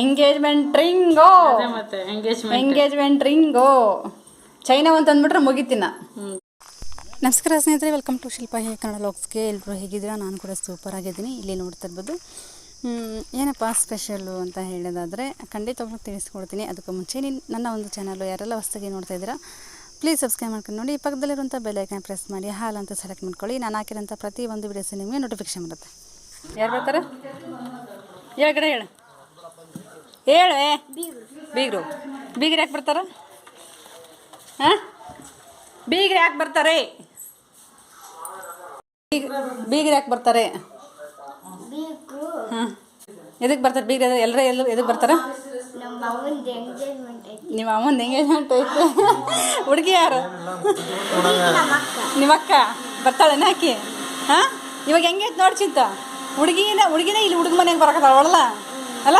Engagement ರಿಂಗೋ ಮತ್ತೆ engagement engagement ರಿಂಗೋ ಚೈನಾ ಅಂತ ಅಂದ್ಬಿಟ್ರೆ ಮುಗಿತಿನ. ನಮಸ್ಕಾರ ಸ್ನೇಹಿತರೆ ವೆಲ್ಕಮ್ ಟು ಶಿಲ್ಪ ಹೇ ಕನ್ನಡ ಲಾಗ್ಸ್ಗೆ ಎಲ್ಲರೂ ಹೇಗಿದ್ದೀರಾ? ನಾನು ಕೂಡ ಸೂಪರ್ ಆಗಿದ್ದೀನಿ. ಇಲ್ಲಿ ನೋಡ್ತಾ ಇರ್ಬೋದು. ಏನಪ್ಪ ಸ್ಪೆಷಲ್ಲು ಅಂತ ಹೇಳೋದಾದರೆ ಖಂಡಿತವಾಗ್ಲೂ ತಿಳಿಸ್ಕೊಡ್ತೀನಿ. ಅದಕ್ಕೂ ಮುಂಚೆ ನೀನು ನನ್ನ ಒಂದು ಚಾನಲ್ಲು ಯಾರೆಲ್ಲ ಹೊಸದಾಗಿ ನೋಡ್ತಾ ಇದ್ದೀರಾ ಪ್ಲೀಸ್ ಸಬ್ಸ್ಕ್ರೈಬ್ ಮಾಡ್ಕೊಂಡು ನೋಡಿ. ಪಕ್ಕದಲ್ಲಿರುವಂಥ ಬೆಲ್ಲೈಕನ್ ಪ್ರೆಸ್ ಮಾಡಿ ಹಾಲು ಅಂತ ಸೆಲೆಕ್ಟ್ ಮಾಡ್ಕೊಳ್ಳಿ. ನಾನು ಹಾಕಿರೋಂಥ ಪ್ರತಿ ಒಂದು ವಿಡಿಯೋಸ್ ನಿಮಗೆ ನೋಟಿಫಿಕೇಶನ್ ಬರುತ್ತೆ. ಯಾರು ಬರ್ತಾರೆ? ಹೇಳ ಕಡೆ ಹೇಳು. ಹೇಳುವೆ ಬೀಗರು. ಬೀಗ್ರು ಯಾಕೆ ಬರ್ತಾರ? ಹಾಂ? ಬೀಗ್ರು ಯಾಕೆ ಬರ್ತಾರೆ? ಬೀಗ್ ಬೀಗ್ರು ಯಾಕೆ ಬರ್ತಾರೆ? ಹಾಂ. ಎದಕ್ಕೆ ಬರ್ತಾರೆ ಬೀಗ್ರೆ? ಎಲ್ಲರೂ ಎಲ್ಲ ಎದಕ್ಕೆ ಬರ್ತಾರ? ನಮ್ಮ ಅಮ್ಮಂದು ಎಂಗೇಜ್ಮೆಂಟ್ ಐತಿ ನಿಮ್ಮ ಅಮ್ಮನ ಎಂಗೇಜ್ಮೆಂಟ್ ಐತೆ ಹುಡುಗಿ ಯಾರು ನಿಮ್ಮಕ್ಕ ಬರ್ತಾಳೆ ಬರ್ತಾಳೇನ ಆಕಿ? ಹಾಂ? ಇವಾಗ ಹೆಂಗೈತೆ ನೋಡಿ ಚಿಂತ. ಹುಡುಗಿನ ಹುಡುಗಿನ ಇಲ್ಲಿ ಹುಡುಗ ಮನೆಗೆ ಅವಳಲ್ಲ ಅಲ್ಲ?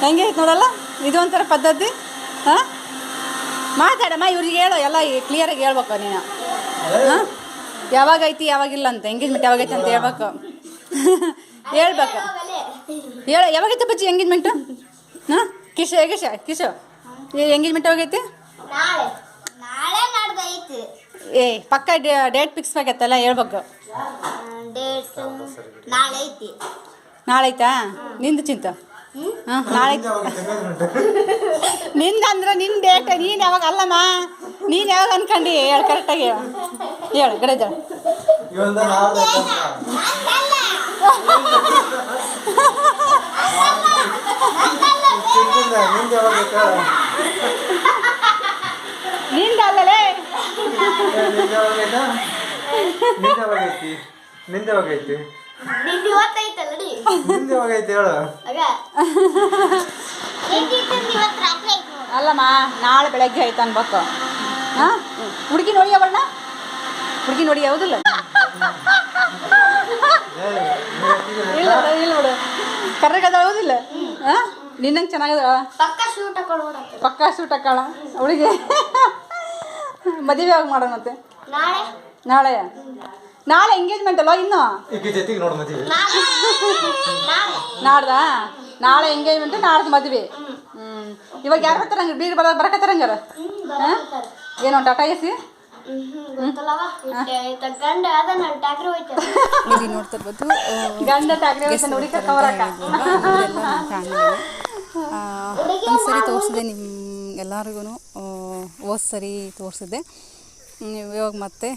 ಹೆಂಗೆ ಐತೆ ನೋಡಲ್ಲ? ಇದು ಒಂಥರ ಪದ್ಧತಿ. ಹಾಂ? ಮಾತಾಡಮ್ಮ ಇವ್ರಿಗೆ ಹೇಳು. ಎಲ್ಲ ಕ್ಲಿಯರಾಗಿ ಹೇಳ್ಬೇಕು ನೀನು. ಹಾಂ? ಯಾವಾಗ ಐತಿ ಯಾವಾಗಿಲ್ಲ ಅಂತ ಎಂಗೇಜ್ಮೆಂಟ್ ಯಾವಾಗೈತಿ ಅಂತ ಹೇಳ್ಬೇಕು. ಹೇಳ್ಬೇಕು. ಹೇಳ ಯಾವಾಗೈತೆ ಬಜ್ಜಿ ಎಂಗೇಜ್ಮೆಂಟು ಹಾಂ? ಕಿಶ ಕಿಶ ಕಿಶ. ಎಂಗೇಜ್ಮೆಂಟ್ ಯಾವಾಗೈತಿ ಏ ಪಕ್ಕ ಡೇಟ್ ಫಿಕ್ಸ್ ಆಗತ್ತಲ್ಲ ಹೇಳ್ಬೇಕು. ನಾಳೆ ಐತಿ ನಾಳೆ ಐತಾ ನಿಂದು ಚಿಂತ. ಹಾಂ ನಾಳೆ ನಿಂದ ಅಂದ್ರೆ ನಿನ್ನ ಡೇಟ್ ನೀನು ಯಾವಾಗ ಅಲ್ಲಮ್ಮ ನೀನು ಯಾವಾಗ ಅನ್ಕಂಡಿ? ಹೇಳು ಕರೆಕ್ಟಾಗಿ ಹೇಳು. ಹೇಳು ಗಡೇಜ ನಿಂದ ಅಲ್ಲಲೇ? ಯಾವಾಗ ನಿಂದವಾಗೈತಿ ನಿಂದು ಇವತ್ತೈತಲ್ಲಡಿ ನಿಂದವಾಗೈತಿ ಹೇಳು. ಆಗ ಹೆಂಗಿತ್ತು ಇವತ್ತು ರಾತ್ರಿ ಐತಿ ನೋಡು. ಅಲ್ಲಮ್ಮ ನಾಳೆ ಬೆಳಗ್ಗೆ ಆಯ್ತು ಅನ್ಬೇಕು. ಹಾಂ? ಹುಡುಗಿ ನೋಡಿ ಅವಳನ್ನ? ಹುಡುಗಿ ನೋಡಿ ಯಾವುದಿಲ್ಲ ಇಲ್ಲ ಇಲ್ಲ ನೋಡು. ಕರ್ರಗದ ಹೌದಿಲ್ಲ? ಹಾಂ? ನಿನ್ನಂಗೆ ಚೆನ್ನಾಗದ? ಪಕ್ಕ ಶೂಟ್ ಹಾಕೊಂಡು ಪಕ್ಕ ಸೂಟ್ ಹಾಕೋಣ ಹುಡುಗಿ ಮದುವೆ ಆಗಿ ಮಾಡೋಣ ಮತ್ತೆ? ನಾಳೆ? ನಾಳೆ ನಾಳೆ ಎಂಗೇಜ್ಮೆಂಟ್ ಅಲ್ಲ ಇನ್ನು? ನಾಡ್ದ ಜೊತೆಗೆ ನೋಡು ಮದುವೆ. ನಾಡ್ದಾ? ನಾಳೆ ಎಂಗೇಜ್ಮೆಂಟ್ ನಾಡ್ದು ಮದುವೆ. ಹ್ಮ್. ಇವಾಗ ಯಾರು ಬರ್ತಾರ ಹಂಗೆ ಬೀರ್ ಬರ ಬರಕತ್ತಾರಂಗಾರ ಹಂಗಾರ? ಏನೋ ಟಾಟಾ ಎಸಿ ಗೊತ್ತಲ್ಲವ ಗಂಡ ಅದ ನಾನು ಟ್ಯಾಕ್ರಿ ಹೋಯ್ತೇನೆ ಇಲ್ಲಿ ನೋಡ್ತಾ ಇರ್ಬೋದು ಗಂಡ ಟಾಕ್ರಿ ನೋಡಿ ಒಂದು ಸರಿ ತೋರಿಸಿದೆ ನಿಮ್ಮ ಎಲ್ಲರಿಗೂ ಹೋದ ಸರಿ ಇವಾಗ ಮತ್ತೆ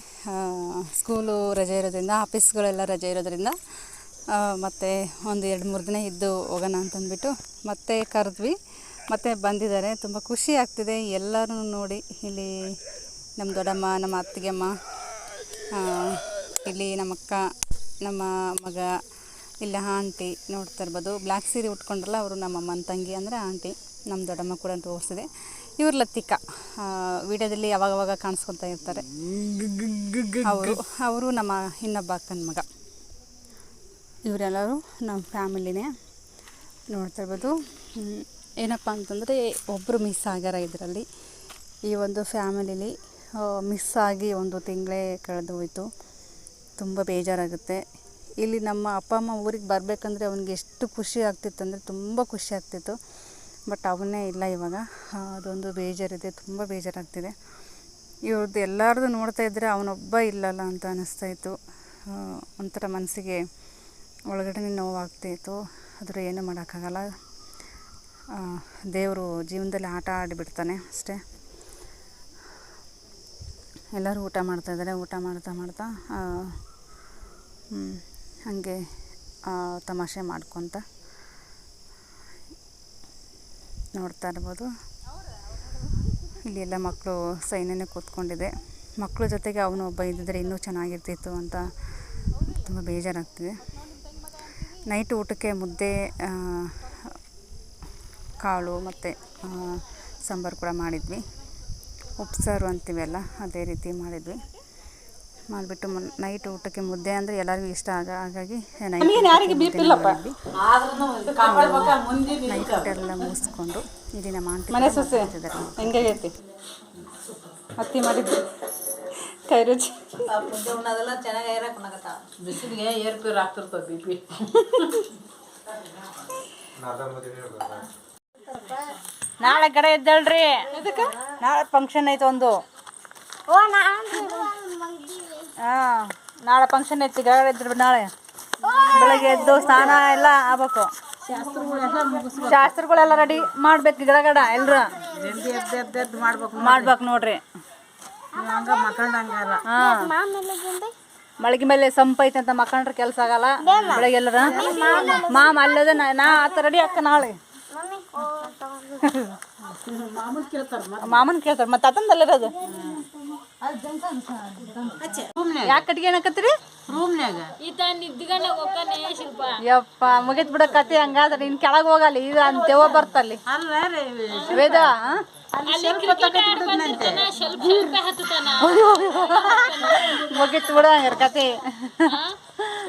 ಸ್ಕೂಲು ರಜೆ ಇರೋದ್ರಿಂದ ಆಫೀಸ್ಗಳೆಲ್ಲ ರಜೆ ಇರೋದ್ರಿಂದ ಮತ್ತೆ ಒಂದು ಎರಡು ಮೂರು ದಿನ ಇದ್ದು ಹೋಗೋಣ ಅಂತಂದ್ಬಿಟ್ಟು ಮತ್ತೆ ಕರೆದ್ವಿ. ಮತ್ತೆ ಬಂದಿದ್ದಾರೆ. ತುಂಬ ಖುಷಿ ಆಗ್ತಿದೆ. ಎಲ್ಲರೂ ನೋಡಿ, ಇಲ್ಲಿ ನಮ್ಮ ದೊಡ್ಡಮ್ಮ, ನಮ್ಮ ಅತ್ತಿಗೆಮ್ಮ ಇಲ್ಲಿ ನಮ್ಮ ಅಕ್ಕ, ನಮ್ಮ ಮಗ, ಇಲ್ಲ ಆಂಟಿ ನೋಡ್ತಾ ಇರ್ಬೋದು. ಬ್ಲ್ಯಾಕ್ ಸೀರೆ ಉಟ್ಕೊಂಡ್ರಲ್ಲ, ಅವರು ನಮ್ಮ ಅಮ್ಮನ ತಂಗಿ ಅಂದರೆ ಆಂಟಿ ನಮ್ಮ ದೊಡ್ಡಮ್ಮ ಕೂಡ ತೋರಿಸಿದೆ. ಇವ್ರು ಲತ್ತಿಕ ವಿಡಿಯೋದಲ್ಲಿ ಅವಾಗವಾಗ ಕಾಣಿಸ್ಕೊತಾ ಇರ್ತಾರೆ. ಅವರು ಅವರು ನಮ್ಮ ಇನ್ನೊಬ್ಬ ಅಕ್ಕನ ಮಗ. ಇವರೆಲ್ಲರೂ ನಮ್ಮ ಫ್ಯಾಮಿಲಿನೇ ನೋಡ್ತಾ ಇರ್ಬೋದು. ಏನಪ್ಪ ಅಂತಂದರೆ ಒಬ್ಬರು ಮಿಸ್ ಆಗ್ಯಾರ ಇದರಲ್ಲಿ. ಈ ಒಂದು ಫ್ಯಾಮಿಲಿಲಿ ಮಿಸ್ ಆಗಿ ಒಂದು ತಿಂಗಳೇ ಕಳೆದು ಹೋಯಿತು. ತುಂಬ ಬೇಜಾರಾಗುತ್ತೆ. ಇಲ್ಲಿ ನಮ್ಮ ಅಪ್ಪ ಅಮ್ಮ ಊರಿಗೆ ಬರಬೇಕಂದ್ರೆ ಅವ್ನಿಗೆ ಎಷ್ಟು ಖುಷಿ ಆಗ್ತಿತ್ತು ಅಂದರೆ ತುಂಬ ಖುಷಿ ಆಗ್ತಿತ್ತು. ಬಟ್ ಅವನ್ನೇ ಇಲ್ಲ ಇವಾಗ. ಅದೊಂದು ಬೇಜಾರಿದೆ ತುಂಬ ಬೇಜಾರಾಗ್ತಿದೆ. ಇವ್ರದ್ದು ಎಲ್ಲರದು ನೋಡ್ತಾ ಇದ್ದರೆ ಅವನೊಬ್ಬ ಇಲ್ಲಲ್ಲ ಅಂತ ಅನ್ನಿಸ್ತಾ ಇತ್ತು. ಆ, ಒಂಥರ ಮನಸ್ಸಿಗೆ ಒಳಗಡೆ ನೋವಾಗ್ತಾಯಿತ್ತು ಆದರೂ ಏನೂ ಮಾಡೋಕ್ಕಾಗಲ್ಲ. ದೇವರು ಜೀವನದಲ್ಲಿ ಆಟ ಆಡಿಬಿಡ್ತಾನೆ ಅಷ್ಟೇ. ಎಲ್ಲರೂ ಊಟ ಮಾಡ್ತಾಯಿದ್ದಾರೆ ಊಟ ಮಾಡ್ತಾ ಮಾಡ್ತಾ ಹಾಗೆ ತಮಾಷೆ ಮಾಡ್ಕೊತ ನೋಡ್ತಾ ಇರ್ಬೋದು. ಇಲ್ಲಿ ಎಲ್ಲ ಮಕ್ಕಳು ಸೈನ್ಯನೇ ಕೂತ್ಕೊಂಡಿದೆ. ಮಕ್ಕಳ ಜೊತೆಗೆ ಅವನು ಒಬ್ಬ ಇದ್ದಿದ್ರೆ ಇನ್ನೂ ಚೆನ್ನಾಗಿರ್ತಿತ್ತು ಅಂತ ತುಂಬ ಬೇಜಾರಾಗ್ತಿದೆ. ನೈಟ್ ಊಟಕ್ಕೆ ಮುದ್ದೆ ಕಾಳು ಮತ್ತು ಸಾಂಬಾರು ಕೂಡ ಮಾಡಿದ್ವಿ. ಉಪ್ಸಾರು ಅಂತೀವಲ್ಲ, ಅದೇ ರೀತಿ ಮಾಡಿದ್ವಿ. ಮಾಡಿಬಿಟ್ಟು ನೈಟ್ ಊಟಕ್ಕೆ ಮುದ್ದೆ ಅಂದರೆ ಎಲ್ಲರಿಗೂ ಇಷ್ಟ ಆಗ ಹಾಗಾಗಿ ನೈಟ್ ನೈಟ್ ಊಟ ಎಲ್ಲ ಮುಗಿಸ್ಕೊಂಡು ಇಲ್ಲಿ ನಮ್ಮ ಆಂಟಿ ಮನೆ ಸೊಸೆ. ಹೆಂಗಾಗೈತಿ ಅತ್ತಿ ಮಾಡಿದ್ದು ಕೈ ರುಚಿ ಮುದ್ದೆ ಉಣ್ಣೋದೆಲ್ಲ ಚೆನ್ನಾಗಿ ಏರಕ್ಕೆ ಉಣ್ಣಕತ್ತ ಬಿಸಿಲಿಗೆ ಏರ್ಪೇರು ಆಗ್ತಿರ್ತದೆ ಬಿ ಪಿ. ನಾಳೆ ಕಡೆ ಇದ್ದಳ್ರಿ ನಾಳೆ ಫಂಕ್ಷನ್ ಐತೆ ಒಂದು. ಓ ನಾನು ಹಾಂ ನಾಳೆ ಫಂಕ್ಷನ್ ಐತಿ ಗಾಳಿದ್ರು ಇದ್ರು ನಾಳೆ. ಬೆಳಗ್ಗೆ ಎದ್ದು ಸ್ನಾನ ಎಲ್ಲ ಆಗ್ಬೇಕು. ಶಾಸ್ತ್ರಗಳೆಲ್ಲ ರೆಡಿ ಮಾಡ್ಬೇಕು ಗಿಡಗಡ ಗಡ ಎಲ್ರು. ಮಾಡ್ಬೇಕು ನೋಡ್ರಿ. ಮಳಗಿ ಮೇಲೆ ಸಂಪೈತೆ ಅಂತ ಮಕ್ಕಂಡ್ರೆ ಕೆಲಸ ಆಗಲ್ಲ. ಬೆಳಗ್ಗೆ ಎಲ್ಲರ ಮಾಮ ಅಲ್ಲದ ನಾ ಆತ ರೆಡಿ ಅಕ್ಕ ನಾಳೆ. ಮಾಮನ್ ಕೇಳ್ತಾರ ಮಾಮನ್ ಕೇಳ್ತಾರೆ. ಮತ್ತೆ ಅತಂದಲ್ಲಿರೋದು ಯಾಕೆ ಕಟ್ಗೆ ಏನಕತ್ತೀರಿ? ರೂಮ್ನ್ಯಾಗ. ಯಪ್ಪ ಮುಗಿತ್ ಬಿಡ ಕತೆ ಹಂಗಾದ್ರೆ ಇನ್ ಕೆಳಗೆ ಹೋಗಲ್ಲ ಇದು ಅಂತೇವ ಬರ್ತಲ್ಲಿ. ಅಲ್ಲ ವೇದ ಮುಗಿತ್ ಬಿಡ ಹಂಗಾರ ಕತೆ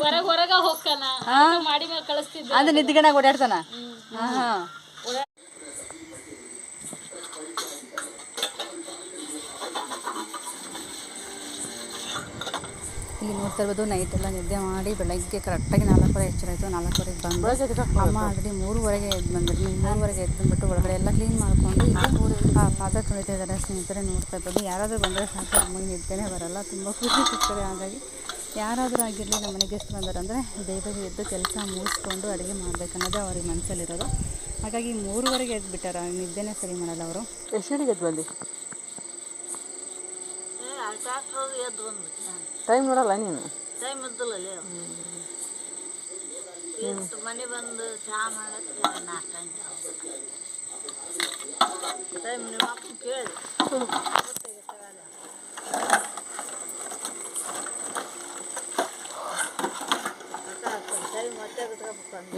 ಹೊರಗ ಹೊರಗ ಹೋಗ್ತಾನ? ಮಾಡಿ ಮೇಲೆ ಕಳಿಸ್ತಿದ್ದ. ಅಂದ್ರೆ ನಿದ್ದಿಗಣಾಗ ಓಡಾಡ್ತಾನ? ಹಾ ಹಾ ಇಲ್ಲಿ ನೋಡ್ತಾ ಇರ್ಬೋದು ನೈಟ್ ಎಲ್ಲ ನಿದ್ದೆ ಮಾಡಿ ಬೆಳಗ್ಗೆ ಕರೆಕ್ಟಾಗಿ ನಾಲ್ಕುವರೆ ಎಚ್ಚರಾಯಿತು ನಾಲ್ಕುವರೆಗೆ ಬಂದು ಅಮ್ಮ ಆಲ್ರೆಡಿ ಮೂರುವರೆಗೆ ಎದ್ದು ಬಂದಿದ್ರು ನೀವು ಮೂರುವರೆಗೆ ಎದ್ದು ಬಂದ್ಬಿಟ್ಟು ಒಳಗಡೆ ಎಲ್ಲ ಕ್ಲೀನ್ ಮಾಡಿಕೊಂಡು ಇಲ್ಲಿ ಆ ಪಾತ್ರೆ ತೊಳಿತಾ ಇದ್ದಾರೆ ಸ್ನೇಹಿತರೆ ನೋಡ್ತಾ ಇರ್ಬೋದು. ಯಾರಾದರೂ ಬಂದರೆ ಸಾಕು ಅಮ್ಮಗೆ ನಿದ್ದೆನೇ ಬರಲ್ಲ ತುಂಬ ಖುಷಿ ಸಿಗ್ತದೆ. ಹಾಗಾಗಿ ಯಾರಾದರೂ ಆಗಿರಲಿ ನಮ್ಮ ಮನೆಗೆ ಎಷ್ಟು ಬಂದರು ಅಂದರೆ ಬೇಗ ಎದ್ದು ಕೆಲಸ ಮುಗಿಸ್ಕೊಂಡು ಅಡುಗೆ ಮಾಡಬೇಕನ್ನೋದು ಅವ್ರಿಗೆ ಮನಸ್ಸಲ್ಲಿರೋದು ಹಾಗಾಗಿ ಮೂರುವರೆಗೆ ಎದ್ದು ಬಿಟ್ಟಾರ ನಿದ್ದೆನೇ ಸರಿ ಮಾಡಲ್ಲ ಅವರು. ಎಷ್ಟು ಎದ್ದು ಬಂದು? ಟೈಮ್ ನೋಡಲ್ಲ ನೀನು. ಟೈಮ್ ಇದ್ದಲ್ಲ ಮನೆ ಬಂದು ಚಹಾ ಮಾಡಕ್ಕೆ ನಾಷ್ಟ ಟೈಮ್ ನಿಮ್ಮ ಅಪ್ಪ ಕೇಳಿ.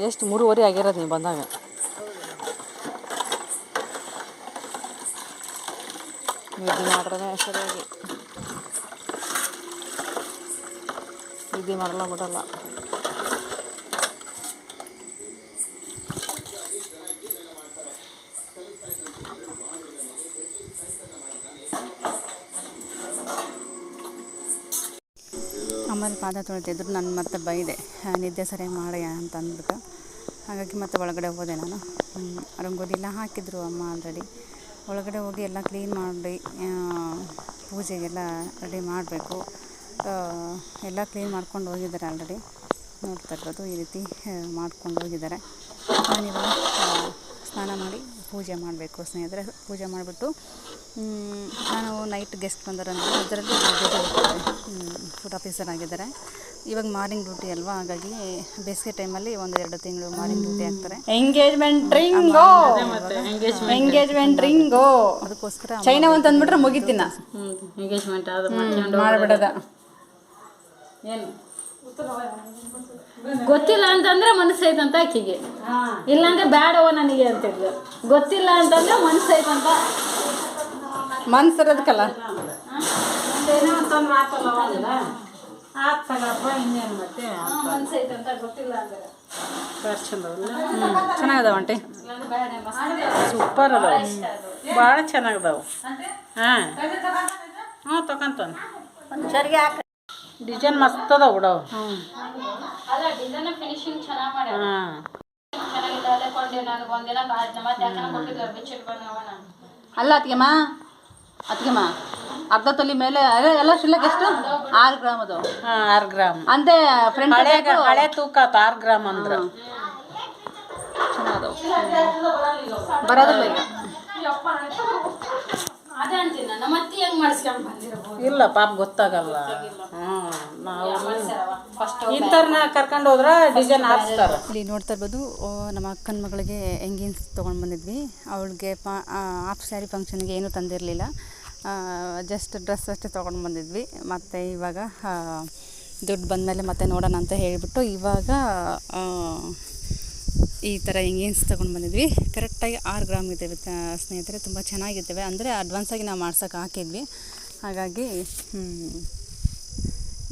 ಎಷ್ಟು ಮೂರುವರೆ ಆಗಿರೋದು ನೀವು ಬಂದಾಗ. ನಿದ್ದೆ ಮಾಡ್ರೆ ಸರಿಯಾಗಿ. ನಿದ್ದೆ ಮಾಡಲ್ಲ, ಬಿಡಲ್ಲ. ಆಮೇಲೆ ಪಾದ ತೊಳಿತಿದ್ರು ನಾನು ಮತ್ತೆ ಬೈದೆ. ನಿದ್ದೆ ಸರಿಯಾಗಿ ಮಾಡಿ ಅಂತ ಅಂದ್ಬಿಟ್ಟು. ಹಾಗಾಗಿ ಮತ್ತೆ ಒಳಗಡೆ ಹೋದೆ ನಾನು. ರಂಗೋಲಿ ಎಲ್ಲ ಹಾಕಿದ್ರು ಅಮ್ಮ ಆಲ್ರೆಡಿ ಒಳಗಡೆ ಹೋಗಿ ಎಲ್ಲ ಕ್ಲೀನ್ ಮಾಡಿ ಪೂಜೆಗೆಲ್ಲ ರೆಡಿ ಮಾಡಬೇಕು. ಎಲ್ಲ ಕ್ಲೀನ್ ಮಾಡ್ಕೊಂಡು ಹೋಗಿದ್ದಾರೆ ಆಲ್ರೆಡಿ ನೋಡ್ತಾ ಇರ್ಬೋದು ಈ ರೀತಿ ಮಾಡ್ಕೊಂಡು ಹೋಗಿದ್ದಾರೆ ನಾನಿವಾಗ ಸ್ನಾನ ಮಾಡಿ ಪೂಜೆ ಮಾಡಬೇಕು ಸ್ನೇಹಿತರೆ ಪೂಜೆ ಮಾಡಿಬಿಟ್ಟು ನಾನು ನೈಟ್ ಗೆಸ್ಟ್ ಬಂದರಂದರೆ ಅದರಲ್ಲಿ ಫುಡ್ ಆಫೀಸರ್ ಆಗಿದ್ದಾರೆ ಇವಾಗ ಮಾರ್ನಿಂಗ್ ಡ್ಯೂಟಿ ಅಲ್ವಾ ಹಾಗಾಗಿ ಬೇಸಿಗೆ ಟೈಮಲ್ಲಿ ಒಂದು ಎರಡು ತಿಂಗಳು ಮಾರ್ನಿಂಗ್ ಡ್ಯೂಟಿ ಆಗ್ತಾರೆ ಎಂಗೇಜ್ಮೆಂಟ್ ರಿಂಗೋ ಎಂಗೇಜ್ಮೆಂಟ್ ರಿಂಗೋ ಅದಕ್ಕೋಸ್ಕರ ಚೈನಾ ಅಂತ ಅಂದ್ಬಿಟ್ರೆ ಮುಗಿತಿನ ಎಂಗೇಜ್ಮೆಂಟ್ ಮಾಡ್ಬಿಡದ ಏನು? ಗೊತ್ತಿಲ್ಲ ಅಂತಂದ್ರೆ ಮನಸ್ಸೈತಂತ ಆಕಿಗೆ. ಇಲ್ಲಾಂದ್ರೆ ಬ್ಯಾಡವ ನನಗೆ ಅಂತಿದ್ಲು ಗೊತ್ತಿಲ್ಲ ಅಂತಂದ್ರೆ ಮನಸ್ಸೈತಂತ. ಮನ್ಸಿರೋದಕ್ಕಲ್ಲ ಏನೋ ಅಂತಂದು ಮಾತಲ್ಲ ಅವಾಗಿಲ್ಲ ಆತ್ ತಗಪ್ಪ ಇನ್ನೇನು ಮತ್ತೆ? ಮನಸ್ಸೈತಂತ ಗೊತ್ತಿಲ್ಲ ಅಂದ್ರೆ. ಚಂದವಲ್ಲ ಚೆನ್ನಾಗದ ಆಂಟಿ? ಸೂಪರ್ ಅದಾವ. ಭಾಳ ಚೆನ್ನಾಗದಾವ. ಹಾಂ. ಹ್ಞೂ ತಗೊಂತಾನೆ ಡಿಸೈನ್ ಮಸ್ತ್ ಅದಾವ ಬಿಡವು ಅಲ್ಲ ಅತ್ಗೆಮ್ಮ ಅತ್ತಿಗೆಮ್ಮ ಅರ್ಧ ತೊಲಿ ಮೇಲೆ ಅದೇ ಎಲ್ಲ ಶಿಲ್ಲಕ್ಕೆ ಎಷ್ಟು? ಆರು ಗ್ರಾಮ್ ಅದು ಹಾಂ ಆರು ಗ್ರಾಮ್. ಅಂದೆ ಫ್ರೆಂಡ್ ಹಳೆ ಹಳೆ ತೂಕ ಆತ ಆರು ಗ್ರಾಮ್ ಅಂದ್ರೆ. ಬರೋದಿಲ್ಲ ಅದೇ ಅಂತೀನಿ ನಾನು. ಮತ್ತೆ ಹೆಂಗ್ ಮಾಡಿಸ್ಕೊಂಡ್ ಬಂದಿರಬಹುದು ಇಲ್ಲ ಪಾಪ ಗೊತ್ತಾಗಲ್ಲ. ನಾವು ಇಂಥವ್ರನ್ನ ಕರ್ಕೊಂಡು ಹೋದ್ರೆ ಡಿಸೈನ್ ಹಾಕ್ತಾರೆ ಇಲ್ಲಿ ನೋಡ್ತಾ ಇರ್ಬೋದು ನಮ್ಮ ಅಕ್ಕನ ಮಗಳಿಗೆ ಎಂಗಿನ್ಸ್ ತೊಗೊಂಡು ಬಂದಿದ್ವಿ. ಅವಳಿಗೆ ಪಾ ಹಾಫ್ ಸ್ಯಾರಿ ಫಂಕ್ಷನ್ಗೆ ಏನೂ ತಂದಿರಲಿಲ್ಲ. ಜಸ್ಟ್ ಡ್ರೆಸ್ ಅಷ್ಟೇ ತೊಗೊಂಡು ಬಂದಿದ್ವಿ. ಮತ್ತು ಇವಾಗ ದುಡ್ಡು ಬಂದಮೇಲೆ ಮತ್ತೆ ನೋಡೋಣ ಅಂತ ಹೇಳಿಬಿಟ್ಟು ಇವಾಗ ಈ ಥರ ಎಂಗೇಜ್ ತೊಗೊಂಡು ಬಂದಿದ್ವಿ. ಕರೆಕ್ಟಾಗಿ ಆರು ಗ್ರಾಮ್ ಇದ್ದಾವೆ ಸ್ನೇಹಿತರೆ, ತುಂಬ ಚೆನ್ನಾಗಿದ್ದಾವೆ. ಅಂದರೆ ಅಡ್ವಾನ್ಸಾಗಿ ನಾವು ಮಾಡ್ಸೋಕೆ ಹಾಕಿದ್ವಿ. ಹಾಗಾಗಿ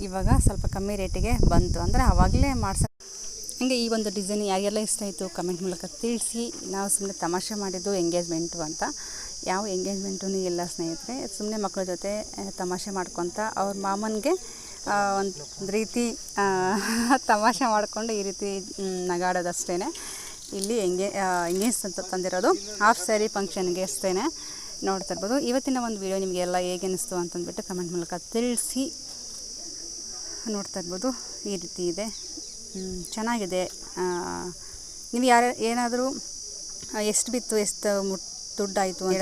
ಇವಾಗ ಸ್ವಲ್ಪ ಕಮ್ಮಿ ರೇಟಿಗೆ ಬಂತು. ಅಂದರೆ ಆವಾಗಲೇ ಮಾಡ್ಸೋಕೆ ಹಾಗೆ ಈ ಒಂದು ಡಿಸೈನ್ ಯಾರಿಗೆಲ್ಲ ಇಷ್ಟ ಆಯಿತು ಕಮೆಂಟ್ ಮೂಲಕ ತಿಳಿಸಿ. ನಾವು ಸುಮ್ಮನೆ ತಮಾಷೆ ಮಾಡಿದ್ದು ಎಂಗೇಜ್ಮೆಂಟು ಅಂತ. ಯಾವ ಎಂಗೇಜ್ಮೆಂಟೂ ಇಲ್ಲ ಸ್ನೇಹಿತರೆ. ಸುಮ್ಮನೆ ಮಕ್ಕಳ ಜೊತೆ ತಮಾಷೆ ಮಾಡ್ಕೊತ ಅವ್ರ ಮಾಮನಿಗೆ ಒಂದು ರೀತಿ ತಮಾಷೆ ಮಾಡಿಕೊಂಡು ಈ ರೀತಿ ನಗಾಡೋದಷ್ಟೇ ಇಲ್ಲಿ ಎಂಗೆ ಎಂಗೇಜ್ ಅಂತ ತಂದಿರೋದು. ಹಾಫ್ ಸ್ಯಾರಿ ಫಂಕ್ಷನ್ಗೆ ಅಷ್ಟೇ ನೋಡ್ತಾ ಇರ್ಬೋದು. ಇವತ್ತಿನ ಒಂದು ವೀಡಿಯೋ ನಿಮಗೆಲ್ಲ ಹೇಗೆ ಅನ್ನಿಸ್ತು ಅಂತಂದ್ಬಿಟ್ಟು ಕಮೆಂಟ್ ಮೂಲಕ ತಿಳಿಸಿ ನೋಡ್ತಾ ಇರ್ಬೋದು. ಈ ರೀತಿ ಇದೆ. ಚೆನ್ನಾಗಿದೆ. ನೀವು ಯಾರು ಏನಾದರೂ ಎಷ್ಟು ಬಿತ್ತು, ಎಷ್ಟು ಮುಟ್ ದುಡ್ಡಾಯಿತು ಅಂತ